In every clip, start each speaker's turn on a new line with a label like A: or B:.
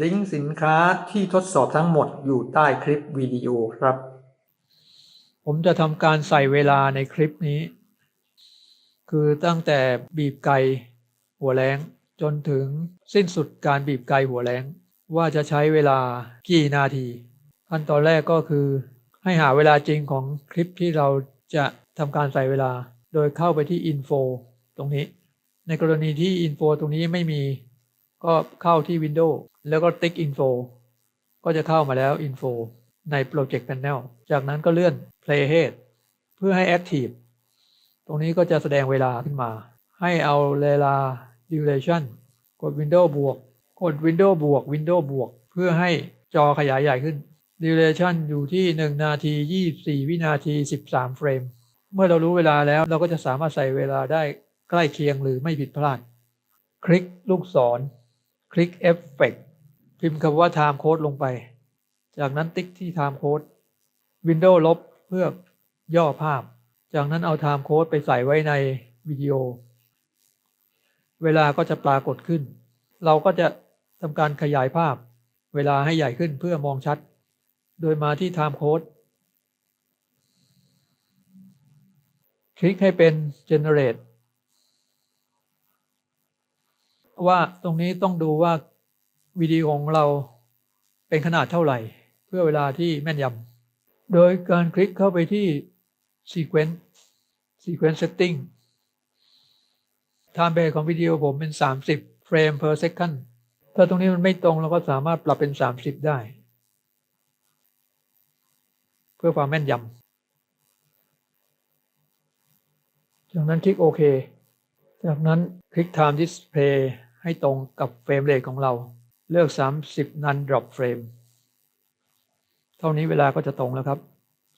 A: ลิงก์สินค้าที่ทดสอบทั้งหมดอยู่ใต้คลิปวิดีโอครับ ผมจะทำการใส่เวลาในคลิปนี้ คือตั้งแต่บีบไก่หัวแรงจนถึงสิ้นสุดการบีบไก่หัวแรงว่าจะใช้เวลากี่นาที ขั้นตอนแรกก็คือให้หาเวลาจริงของคลิปที่เราจะทำการใส่เวลา โดยเข้าไปที่ Info ตรงนี้ ในกรณีที่ Info ตรงนี้ไม่มี ก็เข้าที่ Windows แล้วก็ติ๊ก Info ก็จะเข้ามาแล้ว Info ใน Project Panel จากนั้นก็เลื่อน Playhead เพื่อให้ Active ตรงนี้ก็จะแสดงเวลาขึ้นมา ให้เอาเวลา duration กด Windows บวก กด Windows บวก Windows บวก เพื่อให้จอขยายใหญ่ขึ้น duration อยู่ที่ 1 นาที 24 วินาที 13 เฟรม เมื่อเรารู้เวลาแล้วเราก็จะสามารถใส่เวลาได้ใกล้เคียงหรือไม่ผิดพลาด คลิกลูกศร คลิก Effect พิมพ์คำว่า Time Code ลงไป จากนั้นติ๊กที่ Time Code Windows ลบเพื่อย่อภาพ จากนั้นเอา Time Code ไปใส่ไว้ในวิดีโอ เวลาก็จะปรากฏขึ้น เราก็จะทำการขยายภาพ เวลาให้ใหญ่ขึ้นเพื่อมองชัด โดยมาที่ Time Code คลิกให้เป็น Generate ว่าตรงนี้ต้องดูว่าวิดีโอของเราเป็นขนาดเท่าไหร่ เพื่อเวลาที่แม่นยำโดยการคลิกเข้าไปที่ Sequence Sequence Setting Time base ของวิดีโอผมเป็น 30 เฟรม per second ถ้าตรงนี้มันไม่ตรงเราก็สามารถปรับเป็น 30 ได้ เพื่อความแม่นยำจากนั้นคลิกโอเค จากนั้นคลิก Time Display ให้ตรงกับเฟรมเรทของเรา เลือก 30 Non Drop Frame เท่านี้เวลาก็จะตรงแล้วครับ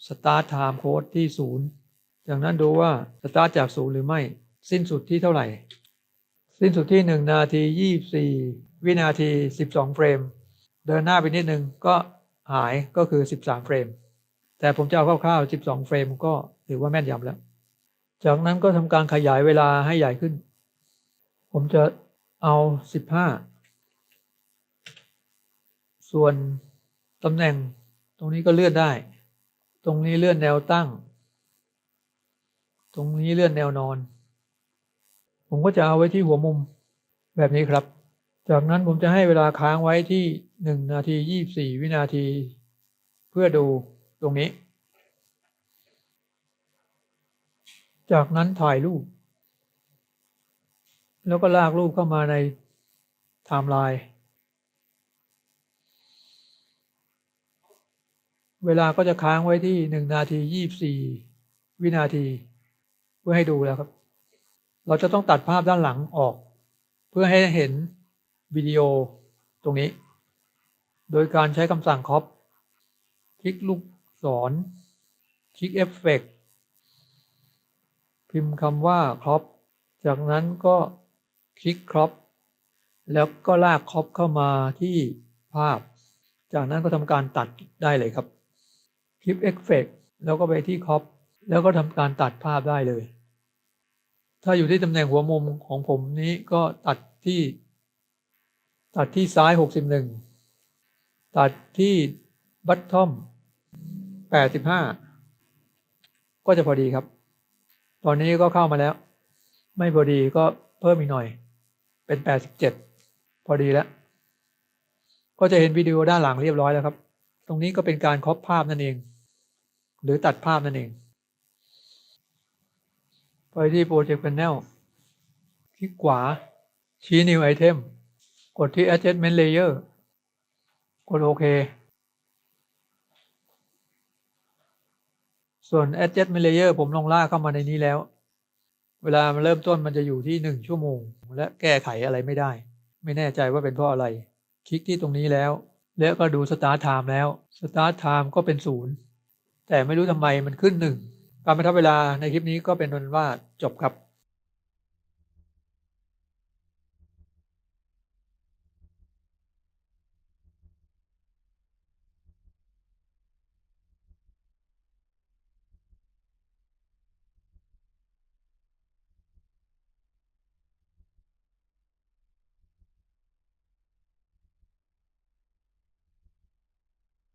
A: Start Time Code ที่ 0 จากนั้นดูว่า Start จาก 0 หรือไม่ สิ้นสุดที่เท่าไหร่ สิ้นสุดที่ 1 นาที 24 วินาที 12 เฟรม เดินหน้าไปนิดนึงก็หายก็คือ 13 เฟรม แต่ผมจะเอาคร่าวๆ 12 เฟรมก็ถือว่าแม่นยำแล้ว จากนั้นก็ทำการขยายเวลาให้ใหญ่ขึ้น ผมจะ เอา15ส่วนตำแหน่งตรงนี้ก็เลื่อนได้ ตรงนี้เลื่อนแนวตั้ง ตรงนี้เลื่อนแนวนอน ผมก็จะเอาไว้ที่หัวมุมแบบนี้ครับ จากนั้นผมจะให้เวลาค้างไว้ที่1นาที24วินาที เพื่อดูตรงนี้ จากนั้นถ่ายรูป แล้วก็ลากรูปเข้ามาในไทม์ไลน์เวลาก็จะค้างไว้ที่หนึ่งนาทียี่บสี่วินาที เพื่อให้ดูแล้วครับ เราจะต้องตัดภาพด้านหลังออก เพื่อให้เห็นวิดีโอตรงนี้ โดยการใช้คำสั่ง cop คลิกลูกศรคลิกเอฟเฟกพิมพ์คำว่า crop จากนั้นก็ คลิก crop แล้วก็ลาก crop เข้ามาที่ภาพ จากนั้นก็ทำการตัดได้เลยครับ คลิป Effect แล้วก็ไปที่ crop แล้วก็ทำการตัดภาพได้เลย ถ้าอยู่ที่ตำแหน่งหัวมุมของผมนี้ก็ตัดที่ ตัดที่ซ้าย 61 ตัดที่บัตทอม85 ก็จะพอดีครับ ตอนนี้ก็เข้ามาแล้ว ไม่พอดีก็เพิ่มอีกหน่อย เป็น87พอดีแล้ว ก็จะเห็นวิดีโอด้านหลังเรียบร้อยแล้วครับ ตรงนี้ก็เป็นการครอปภาพนั่นเอง หรือตัดภาพนั่นเอง ไปที่ Project Panel คลิกขวา ชี้ New Item กดที่ Adjustment Layer กดโอเค ส่วน Adjustment Layer ผมลงลากเข้ามาในนี้แล้ว เวลามันเริ่มต้นมันจะอยู่ที่ 1 ชั่วโมง และแก้ไขอะไรไม่ได้ ไม่แน่ใจว่าเป็นเพราะอะไร คลิกที่ตรงนี้แล้ว แล้วก็ดู Start Time แล้ว Start Time ก็เป็นศูนย์แต่ไม่รู้ทำไมมันขึ้นหนึ่งการบันทับเวลาในคลิปนี้ก็เป็นนนว่าจบครับ